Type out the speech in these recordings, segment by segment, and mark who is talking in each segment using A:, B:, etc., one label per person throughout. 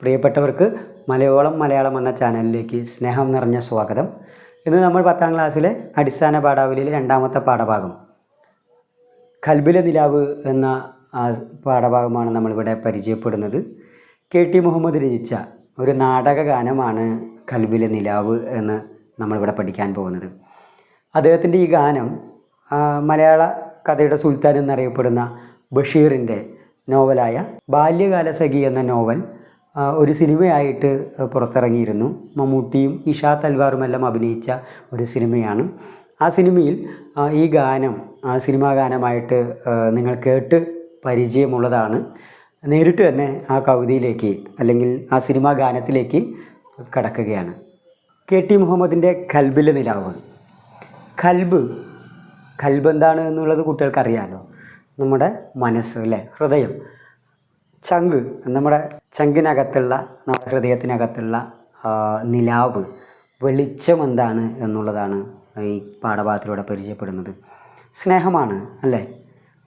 A: പ്രിയപ്പെട്ടവർക്ക് മലയോളം മലയാളം എന്ന ചാനലിലേക്ക് സ്നേഹം നിറഞ്ഞ സ്വാഗതം. ഇന്ന് നമ്മൾ പത്താം ക്ലാസ്സിലെ അടിസ്ഥാന പാഠാവലിയിലെ രണ്ടാമത്തെ പാഠഭാഗം. കൽബിലെ നിലാവ് എന്ന പാഠഭാഗമാണ് നമ്മളിവിടെ പരിചയപ്പെടുന്നത്. കെ ടി മുഹമ്മദ് രചിച്ച ഒരു നാടക ഗാനമാണ് കൽബിലെ നിലാവ് എന്ന് നമ്മളിവിടെ പഠിക്കാൻ പോകുന്നത്. അദ്ദേഹത്തിന്റെ ഈ ഗാനം മലയാള കഥയുടെ സുൽത്താൻ എന്നറിയപ്പെടുന്ന ബഷീറിന്റെ നോവലായ ബാല്യകാലസഖി എന്ന നോവൽ ഒരു സിനിമയായിട്ട് പുറത്തിറങ്ങിയിരുന്നു. മമ്മൂട്ടിയും ഇഷാ തൽവാറുമെല്ലാം അഭിനയിച്ച ഒരു സിനിമയാണ്. ആ സിനിമയിൽ ഈ ഗാനം ആ സിനിമാ ഗാനമായിട്ട് നിങ്ങൾ കേട്ട് പരിചയമുള്ളതാണ്. നേരിട്ട് തന്നെ ആ കവിതയിലേക്ക് അല്ലെങ്കിൽ ആ സിനിമാ ഗാനത്തിലേക്ക് കടക്കുകയാണ്. കെ ടി മുഹമ്മദിന്റെ കൽബിലെ നിലാവ്. കൽബ് കൽബ് എന്താണ് എന്നുള്ളത് കുട്ടികൾക്കറിയാമല്ലോ നമ്മുടെ മനസ്സ് അല്ലേ? ഹൃദയം. ചങ്ക് നമ്മുടെ ചങ്കിനകത്തുള്ള നമ്മുടെ ഹൃദയത്തിനകത്തുള്ള നിലാവ് വെളിച്ചം എന്താണ് എന്നുള്ളതാണ് ഈ പാഠഭാഗത്തിലൂടെ പരിചയപ്പെടുന്നത്. സ്നേഹമാണ് അല്ലേ?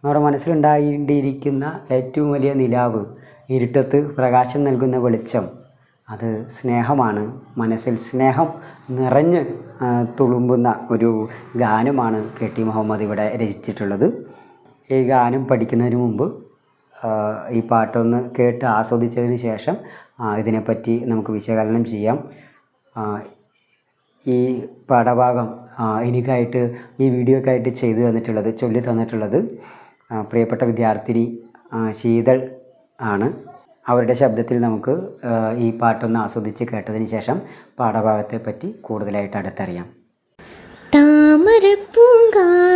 A: നമ്മുടെ മനസ്സിലുണ്ടായിരിക്കുന്ന ഏറ്റവും വലിയ നിലാവ് ഇരുട്ടത്ത് പ്രകാശം നൽകുന്ന വെളിച്ചം അത് സ്നേഹമാണ്. മനസ്സിൽ സ്നേഹം നിറഞ്ഞ് തുളുമ്പുന്ന ഒരു ഗാനമാണ് കെ ടി മുഹമ്മദ് ഇവിടെ രചിച്ചിട്ടുള്ളത്. ഈ ഗാനം പഠിക്കുന്നതിന് മുമ്പ് ഈ പാട്ടൊന്ന് കേട്ട് ആസ്വദിച്ചതിന് ശേഷം ഇതിനെപ്പറ്റി നമുക്ക് വിശകലനം ചെയ്യാം. ഈ പാഠഭാഗം എനിക്കായിട്ട് ഈ വീഡിയോക്കായിട്ട് ചെയ്തു തന്നിട്ടുള്ളത് ചൊല്ലി തന്നിട്ടുള്ളത് പ്രിയപ്പെട്ട വിദ്യാർത്ഥിനി ശീതൾ ആണ്. അവരുടെ ശബ്ദത്തിൽ നമുക്ക് ഈ പാട്ടൊന്ന് ആസ്വദിച്ച് കേട്ടതിന് ശേഷം പാഠഭാഗത്തെ പറ്റി കൂടുതലായിട്ട് അടുത്തറിയാം.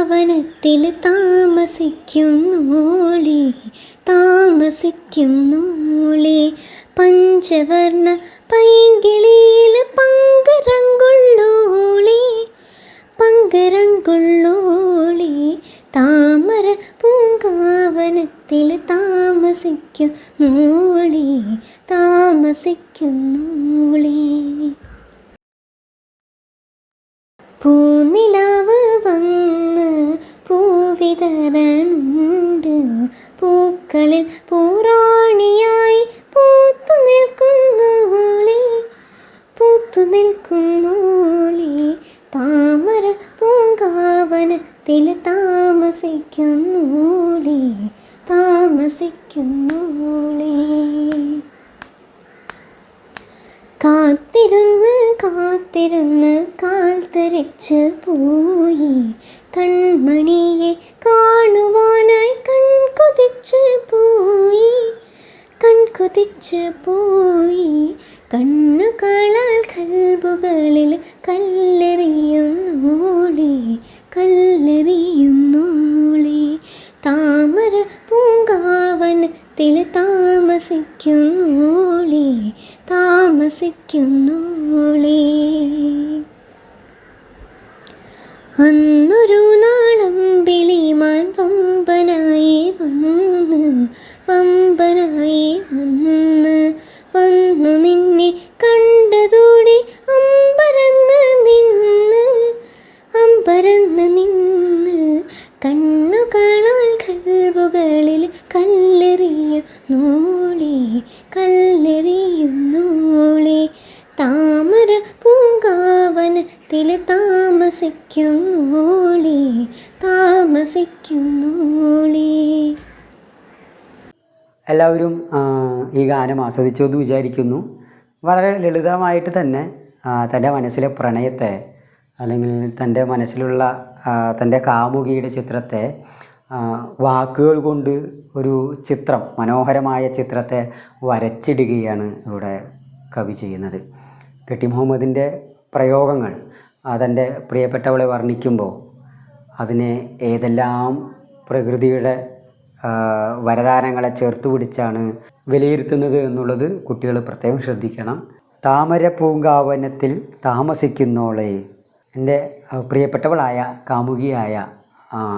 B: താമരപ്പൂങ്കാവനത്തിൽ താമസിക്കുന്നോളി താമസിക്കുന്നോളി. പഞ്ചവർണ പൈങ്കിളിയിൽ പങ്കരങ്കുള്ളോളി പങ്കരങ്കുള്ളോളി താമര പൂങ്കാവനത്തിൽ താമസിക്കുന്നോളി താമസിക്കുന്നോളി. പൂനിലാവ് വന്ന് പൂവിതരണുണ്ട് പൂക്കളിൽ പൂറാണിയായി പൂത്തു നിൽക്കുന്നോളി പൂത്തു നിൽക്കുന്നോളി താമര പൂങ്കാവനത്തിൽ താമസിക്കുന്നോളി താമസിക്കുന്നോളി കാത്തിരുന്ന് കാത്തിരുന്ന് കാൽ തരിച്ച് പോയി. കൺമണിയെ കാണുവാനായി കൺകൊതിച്ച് പോയി. കൺകൊതിച്ച് പോയി. കണ്ണുകളാൽ കൽബുകളിൽ കല്ലെറിയുന്നോളി കല്ലെറിയുന്നോളി താമര പൂങ്കാവനത്തിൽ താമസിക്കുന്നോളി താമസിക്കുന്നോളി അന്നൊരു നാളം വിളിമാൻ പമ്പനായി വന്ന്. താമസിക്കുന്നോളി താമസിക്കുന്നോളി.
A: എല്ലാവരും ഈ ഗാനം ആസ്വദിച്ചു എന്ന് വിചാരിക്കുന്നു. വളരെ ലളിതമായിട്ട് തന്നെ തന്റെ മനസ്സിലെ പ്രണയത്തെ അല്ലെങ്കിൽ തന്റെ മനസ്സിലുള്ള തന്റെ കാമുകിയുടെ ചിത്രത്തെ വാക്കുകൾ കൊണ്ട് ഒരു ചിത്രം മനോഹരമായ ചിത്രത്തെ വരച്ചിടുകയാണ് ഇവിടെ കവി ചെയ്യുന്നത്. കെട്ടി മുഹമ്മദിന്റെ പ്രയോഗങ്ങൾ തന്റെ പ്രിയപ്പെട്ടവളെ വർണിക്കുമ്പോൾ അതിനെ ഏതെല്ലാം പ്രകൃതിയുടെ വരദാനങ്ങളെ ചേർത്ത് പിടിച്ചാണ് വിലയിരുത്തുന്നത് എന്നുള്ളത് കുട്ടികൾ പ്രത്യേകം ശ്രദ്ധിക്കണം. താമര പൂങ്കാവനത്തിൽ താമസിക്കുന്നോളെ എന്റെ പ്രിയപ്പെട്ടവളായ കാമുകിയായ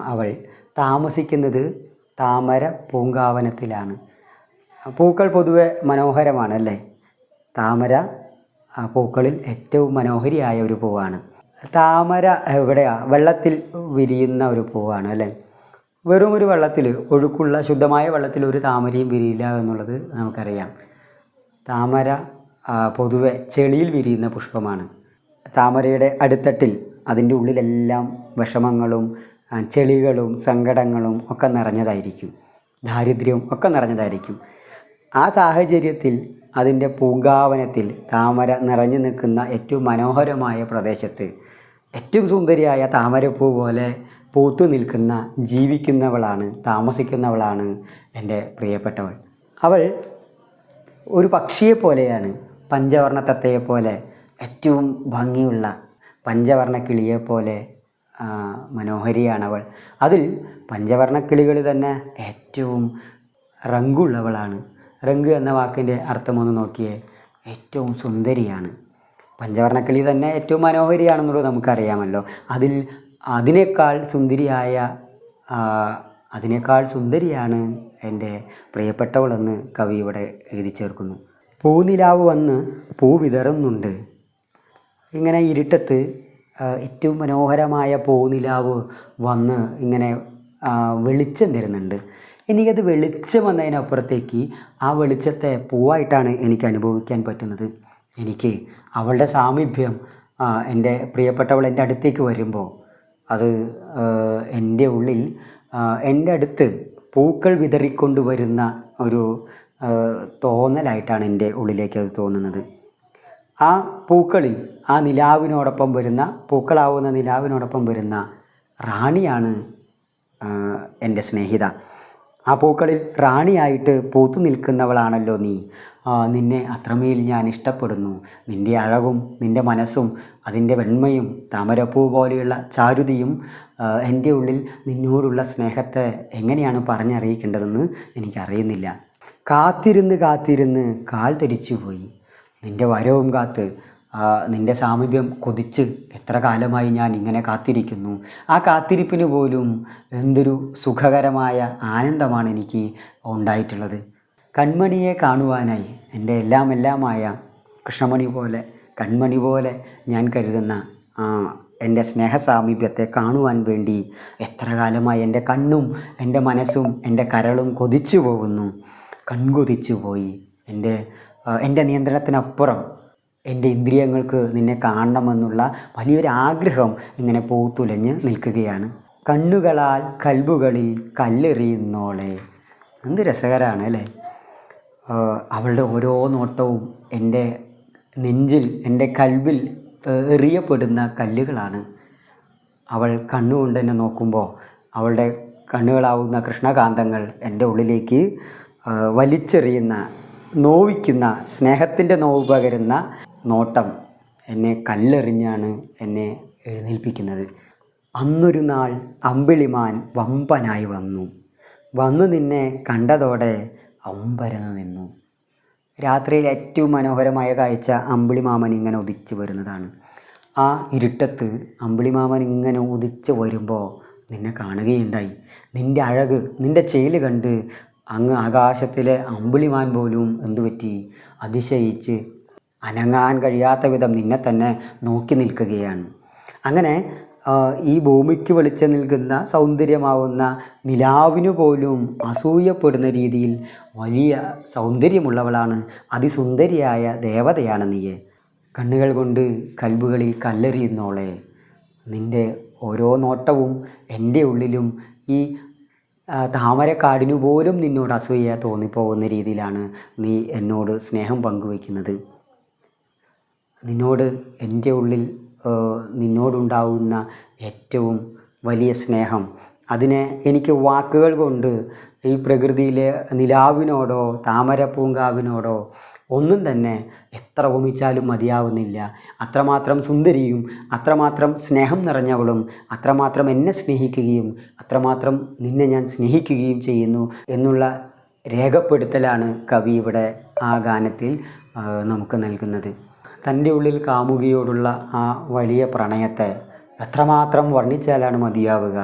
A: അവൾ താമസിക്കുന്നത് താമര പൂങ്കാവനത്തിലാണ് പൂക്കൾ പൊതുവെ മനോഹരമാണല്ലേ? താമര പൂക്കളിൽ ഏറ്റവും മനോഹരിയായ ഒരു പൂവാണ്. താമര എവിടെയാ വെള്ളത്തിൽ വിരിയുന്ന ഒരു പൂവാണ് അല്ലേ? വെറും ഒരു വെള്ളത്തിൽ ഒഴുക്കുള്ള ശുദ്ധമായ വെള്ളത്തിൽ ഒരു താമരയും വിരിയില്ല എന്നുള്ളത് നമുക്കറിയാം. താമര പൊതുവെ ചെളിയിൽ വിരിയുന്ന പുഷ്പമാണ്. താമരയുടെ അടിത്തട്ടിൽ അതിന്റെ ഉള്ളിലെല്ലാം വിഷമങ്ങളും ചെളികളും സങ്കടങ്ങളും ഒക്കെ നിറഞ്ഞതായിരിക്കും. ദാരിദ്ര്യവും ഒക്കെ നിറഞ്ഞതായിരിക്കും. ആ സാഹചര്യത്തിൽ അതിന്റെ പൂങ്കാവനത്തിൽ താമര നിറഞ്ഞു നിൽക്കുന്ന ഏറ്റവും മനോഹരമായ പ്രദേശത്ത് ഏറ്റവും സുന്ദരിയായ താമരപ്പൂ പോലെ പൂത്തു നിൽക്കുന്ന ജീവിക്കുന്നവളാണ് താമസിക്കുന്നവളാണ് എന്റെ പ്രിയപ്പെട്ടവൾ. അവൾ ഒരു പക്ഷിയെ പോലെയാണ് പഞ്ചവർണ പോലെ ഏറ്റവും ഭംഗിയുള്ള പഞ്ചവർണ കിളിയെ പോലെ മനോഹരിയാണവൾ അതിൽ പഞ്ചവർണ കിളികൾ തന്നെ ഏറ്റവും റങ്കുള്ളവളാണ് റങ്ക് എന്ന വാക്കിന്റെ അർത്ഥമൊന്ന് നോക്കിയേ ഏറ്റവും സുന്ദരിയാണ്. പഞ്ചവർണ കിളി തന്നെ ഏറ്റവും മനോഹരിയാണെന്നുള്ളത് നമുക്കറിയാമല്ലോ. അതിൽ അതിനേക്കാൾ സുന്ദരിയായ അതിനേക്കാൾ സുന്ദരിയാണ് എന്റെ പ്രിയപ്പെട്ടവളെന്ന് കവി ഇവിടെ എഴുതി ചേർക്കുന്നു. പൂനിലാവ് വന്ന് പൂ വിതറുന്നുണ്ട്. ഇങ്ങനെ ഇരുട്ടത്ത് ഏറ്റവും മനോഹരമായ പൂനിലാവ് വന്ന് ഇങ്ങനെ വെളിച്ചം തരുന്നുണ്ട്. എനിക്കത് വെളിച്ചം വന്നതിനപ്പുറത്തേക്ക് ആ വെളിച്ചത്തെ പൂവായിട്ടാണ് എനിക്ക് അനുഭവിക്കാൻ പറ്റുന്നത്. എനിക്ക് അവളുടെ സാമീപ്യം എന്റെ പ്രിയപ്പെട്ടവൾ എന്റെ അടുത്തേക്ക് വരുമ്പോൾ അത് എന്റെ ഉള്ളിൽ എന്റെ അടുത്ത് പൂക്കൾ വിതറിക്കൊണ്ട് വരുന്ന ഒരു തോന്നലായിട്ടാണ് എന്റെ ഉള്ളിലേക്ക് അത് തോന്നുന്നത്. ആ പൂക്കളിൽ ആ നിലാവിനോടൊപ്പം വരുന്ന പൂക്കളാവുന്ന നിലാവിനോടൊപ്പം വരുന്ന റാണിയാണ് എന്റെ സ്നേഹിത. ആ പൂക്കളിൽ റാണിയായിട്ട് പൂത്തു നിൽക്കുന്നവളാണല്ലോ നീ. നിന്നെ അത്രമേൽ ഞാൻ ഇഷ്ടപ്പെടുന്നു. നിന്റെ അഴകും നിന്റെ മനസ്സും അതിന്റെ വെണ്മയും താമരപ്പൂ പോലെയുള്ള ചാരുതിയും എന്റെ ഉള്ളിൽ നിന്നോടുള്ള സ്നേഹത്തെ എങ്ങനെയാണ് പറഞ്ഞറിയിക്കേണ്ടതെന്ന് എനിക്കറിയുന്നില്ല. കാത്തിരുന്ന് കാത്തിരുന്ന് കാൽ തിരിച്ചുപോയി നിന്റെ വരവും കാത്ത് നിന്റെ സാമീപ്യം കൊതിച്ച് എത്ര കാലമായി ഞാൻ ഇങ്ങനെ കാത്തിരിക്കുന്നു. ആ കാത്തിരിപ്പിന് പോലും എന്തൊരു സുഖകരമായ ആനന്ദമാണ് എനിക്ക് ഉണ്ടായിട്ടുള്ളത്. കൺമണിയെ കാണുവാനായി എന്റെ എല്ലാം എല്ലാമായ കൃഷ്ണമണി പോലെ കൺമണി പോലെ ഞാൻ കരുതുന്ന എന്റെ സ്നേഹസാമീപ്യത്തെ കാണുവാൻ വേണ്ടി എത്ര കാലമായി എന്റെ കണ്ണും എന്റെ മനസ്സും എന്റെ കരളും കൊതിച്ചു പോകുന്നു. കൺകൊതിച്ചു പോയി. എന്റെ എന്റെ നിയന്ത്രണത്തിനപ്പുറം എന്റെ ഇന്ദ്രിയങ്ങൾക്ക് നിന്നെ കാണണമെന്നുള്ള വലിയൊരു ആഗ്രഹം ഇങ്ങനെ പൂത്തുലഞ്ഞ് നിൽക്കുകയാണ്. കണ്ണുകളാൽ കൽബുകളിൽ കല്ലെറിയുന്നോളെ. എന്ത് രസകരമാണ് അല്ലേ? അവളുടെ ഓരോ നോട്ടവും എന്റെ നെഞ്ചിൽ എന്റെ കൽവിൽ എറിയപ്പെടുന്ന കല്ലുകളാണ്. അവൾ കണ്ണുകൊണ്ട് എന്നെ നോക്കുമ്പോൾ അവളുടെ കണ്ണുകളാവുന്ന കൃഷ്ണകാന്തങ്ങൾ എന്റെ ഉള്ളിലേക്ക് വലിച്ചെറിയുന്ന നോവിക്കുന്ന സ്നേഹത്തിന്റെ നോവ് പകരുന്ന നോട്ടം എന്നെ കല്ലെറിഞ്ഞാണ് എന്നെ എഴുന്നേൽപ്പിക്കുന്നത്. അന്നൊരു നാൾ അമ്പിളിമാൻ വമ്പനായി വന്നു. വന്നു നിന്നെ കണ്ടതോടെ അമ്പരന്ന് നിന്നു. രാത്രിയിൽ ഏറ്റവും മനോഹരമായ കാഴ്ച അമ്പിളിമാമൻ ഇങ്ങനെ ഉദിച്ചു വരുന്നതാണ്. ആ ഇരുട്ടത്ത് അമ്പിളിമാമൻ ഇങ്ങനെ ഉദിച്ച് വരുമ്പോൾ നിന്നെ കാണുകയുണ്ടായി. നിന്റെ അഴക് നിന്റെ ചേൽ കണ്ട് അങ്ങ് ആകാശത്തിലെ അമ്പിളിമാൻ പോലും എന്തു പറ്റി? അതിശയിച്ച് അനങ്ങാൻ കഴിയാത്ത വിധം നിന്നെ തന്നെ നോക്കി നിൽക്കുകയാണ്. അങ്ങനെ ഈ ഭൂമിക്ക് വെളിച്ചം നൽകുന്ന സൗന്ദര്യമാവുന്ന നിലാവിനു പോലും അസൂയപ്പെടുന്ന രീതിയിൽ വലിയ സൗന്ദര്യമുള്ളവളാണ് അതിസുന്ദരിയായ ദേവതയാണ് നീയെ കണ്ണുകൾ കൊണ്ട് കൽബുകളിൽ കല്ലെറിയുന്നോളെ. നിന്റെ ഓരോ നോട്ടവും എന്റെ ഉള്ളിലും ഈ താമരക്കാടിനു പോലും നിന്നോട് അസൂയ തോന്നിപ്പോകുന്ന രീതിയിലാണ് നീ എന്നോട് സ്നേഹം പങ്കുവയ്ക്കുന്നത്. നിന്നോട് എന്റെ ഉള്ളിൽ നിന്നോടുണ്ടാവുന്ന ഏറ്റവും വലിയ സ്നേഹം. അതിനെ എനിക്ക് വാക്കുകൾ കൊണ്ട് ഈ പ്രകൃതിയിലെ നിലാവിനോടോ താമര പൂങ്കാവിനോടോ ഒന്നും തന്നെ എത്ര ഓമിച്ചാലും മതിയാവുന്നില്ല. അത്രമാത്രം സുന്ദരിയും അത്രമാത്രം സ്നേഹം നിറഞ്ഞവളും അത്രമാത്രം എന്നെ സ്നേഹിക്കുകയും അത്രമാത്രം നിന്നെ ഞാൻ സ്നേഹിക്കുകയും ചെയ്യുന്നു എന്നുള്ള രേഖപ്പെടുത്തലാണ് കവി ഇവിടെ ആ ഗാനത്തിൽ നമുക്ക് നൽകുന്നത്. തന്റെ ഉള്ളിൽ കാമുകിയോടുള്ള ആ വലിയ പ്രണയത്തെ എത്രമാത്രം വർണിച്ചാലാണ് മതിയാവുക?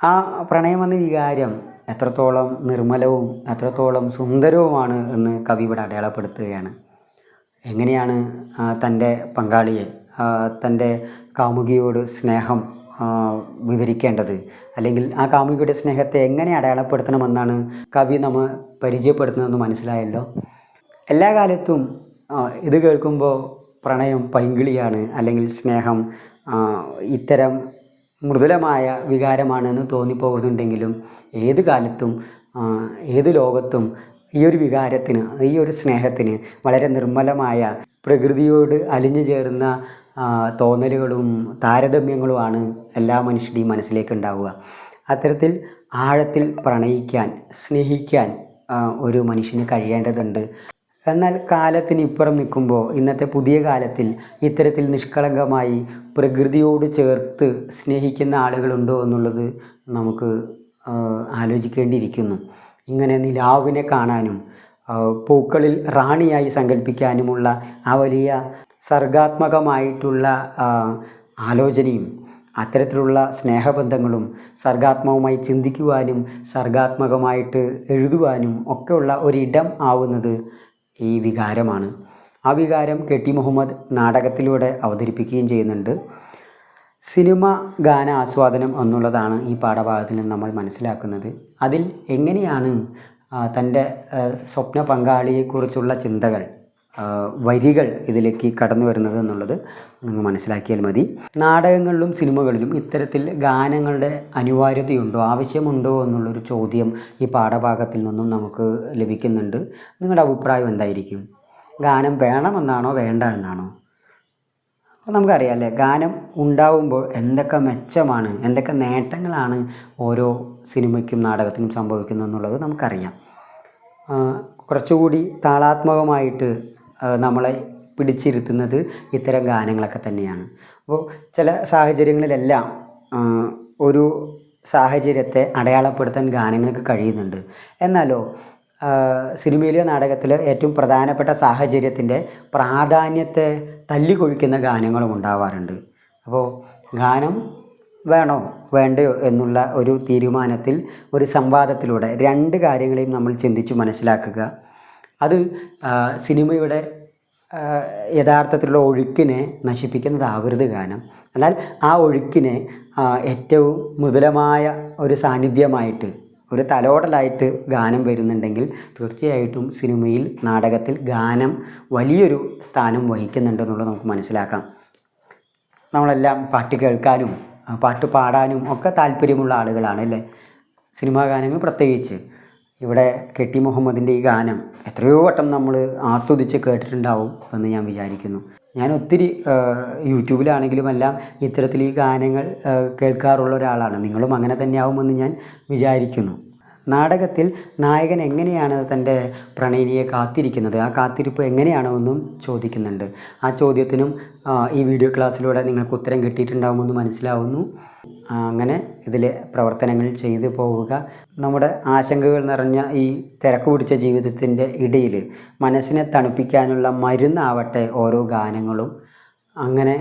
A: ആ പ്രണയമെന്ന വികാരം എത്രത്തോളം നിർമ്മലവും എത്രത്തോളം സുന്ദരവുമാണ് എന്ന് കവി ഇവിടെ അടയാളപ്പെടുത്തുകയാണ്. എങ്ങനെയാണ് തന്റെ പങ്കാളിയെ തന്റെ കാമുകിയോട് സ്നേഹം വിവരിക്കേണ്ടത്? അല്ലെങ്കിൽ ആ കാമുകിയുടെ സ്നേഹത്തെ എങ്ങനെ അടയാളപ്പെടുത്തണമെന്നാണ് കവി നമ്മൾ പരിചയപ്പെടുത്തുന്നതെന്ന് മനസ്സിലായല്ലോ? എല്ലാ കാലത്തും ഇത് കേൾക്കുമ്പോൾ പ്രണയം പൈങ്കിളിയാണ് അല്ലെങ്കിൽ സ്നേഹം ഇത്തരം മൃദുലമായ വികാരമാണെന്ന് തോന്നിപ്പോകുന്നുണ്ടെങ്കിലും ഏത് കാലത്തും ഏത് ലോകത്തും ഈ ഒരു വികാരത്തിന് ഈ ഒരു സ്നേഹത്തിന് വളരെ നിർമ്മലമായ പ്രകൃതിയോട് അലിഞ്ഞു ചേർന്ന തോന്നലുകളും താരതമ്യങ്ങളുമാണ് എല്ലാ മനുഷ്യരുടെയും മനസ്സിലേക്ക് ഉണ്ടാവുക അത്തരത്തിൽ ആഴത്തിൽ പ്രണയിക്കാൻ സ്നേഹിക്കാൻ ഒരു മനുഷ്യന് കഴിയേണ്ടതുണ്ട്. എന്നാൽ കാലത്തിന് ഇപ്പുറം നിൽക്കുമ്പോൾ ഇന്നത്തെ പുതിയ കാലത്തിൽ ഇത്തരത്തിൽ നിഷ്കളങ്കമായി പ്രകൃതിയോട് ചേർത്ത് സ്നേഹിക്കുന്ന ആളുകളുണ്ടോ എന്നുള്ളത് നമുക്ക് ആലോചിക്കേണ്ടിയിരിക്കുന്നു. ഇങ്ങനെ നിലാവിനെ കാണാനും പൂക്കളിൽ റാണിയായി സങ്കല്പിക്കാനുമുള്ള ആ വലിയ സർഗാത്മകമായിട്ടുള്ള ആലോചനയും അത്തരത്തിലുള്ള സ്നേഹബന്ധങ്ങളും സർഗാത്മകമായി ചിന്തിക്കുവാനും സർഗാത്മകമായിട്ട് എഴുതുവാനും ഒക്കെയുള്ള ഒരിടം ആവുന്നത് ഈ വികാരമാണ്. ആ വികാരം കെ ടി മുഹമ്മദ് നാടകത്തിലൂടെ അവതരിപ്പിക്കുകയും ചെയ്യുന്നുണ്ട്. സിനിമ ഗാന ആസ്വാദനം എന്നുള്ളതാണ് ഈ പാഠഭാഗത്തിൽ നിന്ന് നമ്മൾ മനസ്സിലാക്കുന്നത്. അതിൽ എങ്ങനെയാണ് തന്റെ സ്വപ്ന പങ്കാളിയെക്കുറിച്ചുള്ള ചിന്തകൾ വരികൾ ഇതിലേക്ക് കടന്നു വരുന്നത് എന്നുള്ളത് നിങ്ങൾ മനസ്സിലാക്കിയാൽ മതി. നാടകങ്ങളിലും സിനിമകളിലും ഇത്തരത്തിൽ ഗാനങ്ങളുടെ അനിവാര്യതയുണ്ടോ ആവശ്യമുണ്ടോ എന്നുള്ളൊരു ചോദ്യം ഈ പാഠഭാഗത്തിൽ നിന്നും നമുക്ക് ലഭിക്കുന്നുണ്ട്. നിങ്ങളുടെ അഭിപ്രായം എന്തായിരിക്കും? ഗാനം വേണമെന്നാണോ വേണ്ട എന്നാണോ? നമുക്കറിയാം അല്ലേ ഗാനം ഉണ്ടാവുമ്പോൾ എന്തൊക്കെ മെച്ചമാണ് എന്തൊക്കെ നേട്ടങ്ങളാണ് ഓരോ സിനിമയ്ക്കും നാടകത്തിനും സംഭവിക്കുന്നത് എന്നുള്ളത് നമുക്കറിയാം. കുറച്ചുകൂടി താളാത്മകമായിട്ട് നമ്മളെ പിടിച്ചിരുത്തുന്നത് ഇത്തരം ഗാനങ്ങളൊക്കെ തന്നെയാണ്. അപ്പോൾ ചില സാഹചര്യങ്ങളിലെല്ലാം ഒരു സാഹചര്യത്തെ അടയാളപ്പെടുത്താൻ ഗാനങ്ങൾക്ക് കഴിയുന്നുണ്ട്. എന്നാലോ സിനിമയിലെ നാടകത്തിലോ ഏറ്റവും പ്രധാനപ്പെട്ട സാഹചര്യത്തിന്റെ പ്രാധാന്യത്തെ തല്ലിക്കൊഴിക്കുന്ന ഗാനങ്ങളും ഉണ്ടാവാറുണ്ട്. അപ്പോൾ ഗാനം വേണോ വേണ്ടയോ എന്നുള്ള ഒരു തീരുമാനത്തിൽ ഒരു സംവാദത്തിലൂടെ രണ്ട് കാര്യങ്ങളെയും നമ്മൾ ചിന്തിച്ചു മനസ്സിലാക്കുക. അത് സിനിമയുടെ യഥാർത്ഥത്തിലുള്ള ഒഴുക്കിനെ നശിപ്പിക്കുന്നതാവരുത് ഗാനം. എന്നാൽ ആ ഒഴുക്കിനെ ഏറ്റവും മൃദുലമായ ഒരു സാന്നിധ്യമായിട്ട് ഒരു തലോടലായിട്ട് ഗാനം വരുന്നുണ്ടെങ്കിൽ തീർച്ചയായിട്ടും സിനിമയിൽ നാടകത്തിൽ ഗാനം വലിയൊരു സ്ഥാനം വഹിക്കുന്നുണ്ടെന്നുള്ളത് നമുക്ക് മനസ്സിലാക്കാം. നമ്മളെല്ലാം പാട്ട് കേൾക്കാനും പാട്ട് പാടാനും ഒക്കെ താല്പര്യമുള്ള ആളുകളാണ് അല്ലേ? സിനിമാ ഗാനങ്ങൾ പ്രത്യേകിച്ച്. ഇവിടെ കെ ടി മുഹമ്മദിന്റെ ഈ ഗാനം എത്രയോ വട്ടം നമ്മൾ ആസ്വദിച്ച് കേട്ടിട്ടുണ്ടാവും എന്ന് ഞാൻ വിചാരിക്കുന്നു. ഞാൻ ഒത്തിരി യൂട്യൂബിലാണെങ്കിലും എല്ലാം ഇത്തരത്തിൽ ഈ ഗാനങ്ങൾ കേൾക്കാറുള്ള ഒരാളാണ്. നിങ്ങളും അങ്ങനെ തന്നെയാവുമെന്ന് ഞാൻ വിചാരിക്കുന്നു. നാടകത്തിൽ നായകൻ എങ്ങനെയാണ് തന്റെ പ്രണയിനിയെ കാത്തിരിക്കുന്നത്? ആ കാത്തിരിപ്പ് എങ്ങനെയാണെന്നും ചോദിക്കുന്നുണ്ട്. ആ ചോദ്യത്തിനും ഈ വീഡിയോ ക്ലാസ്സിലൂടെ നിങ്ങൾക്ക് ഉത്തരം കിട്ടിയിട്ടുണ്ടാകുമെന്ന് മനസ്സിലാവുന്നു. അങ്ങനെ ഇതിലെ പ്രവർത്തനങ്ങൾ ചെയ്തു പോവുക. നമ്മുടെ ആശങ്കകൾ നിറഞ്ഞ ഈ തിരക്ക് പിടിച്ച ജീവിതത്തിന്റെ ഇടയിൽ മനസ്സിനെ തണുപ്പിക്കാനുള്ള മരുന്നാവട്ടെ ഓരോ ഗാനങ്ങളും. അങ്ങനെ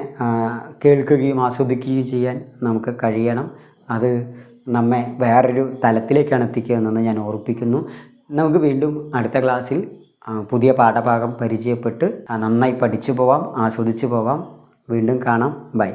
A: കേൾക്കുകയും ആസ്വദിക്കുകയും ചെയ്യാൻ നമുക്ക് കഴിയണം. അത് നമ്മെ വേറൊരു തലത്തിലേക്കാണ് എത്തിക്കുക എന്നത് ഞാൻ ഓർപ്പിക്കുന്നു. നമുക്ക് വീണ്ടും അടുത്ത ക്ലാസ്സിൽ പുതിയ പാഠഭാഗം പരിചയപ്പെട്ട് നന്നായി പഠിച്ചു പോവാം ആസ്വദിച്ചു പോവാം. വീണ്ടും കാണാം. ബൈ.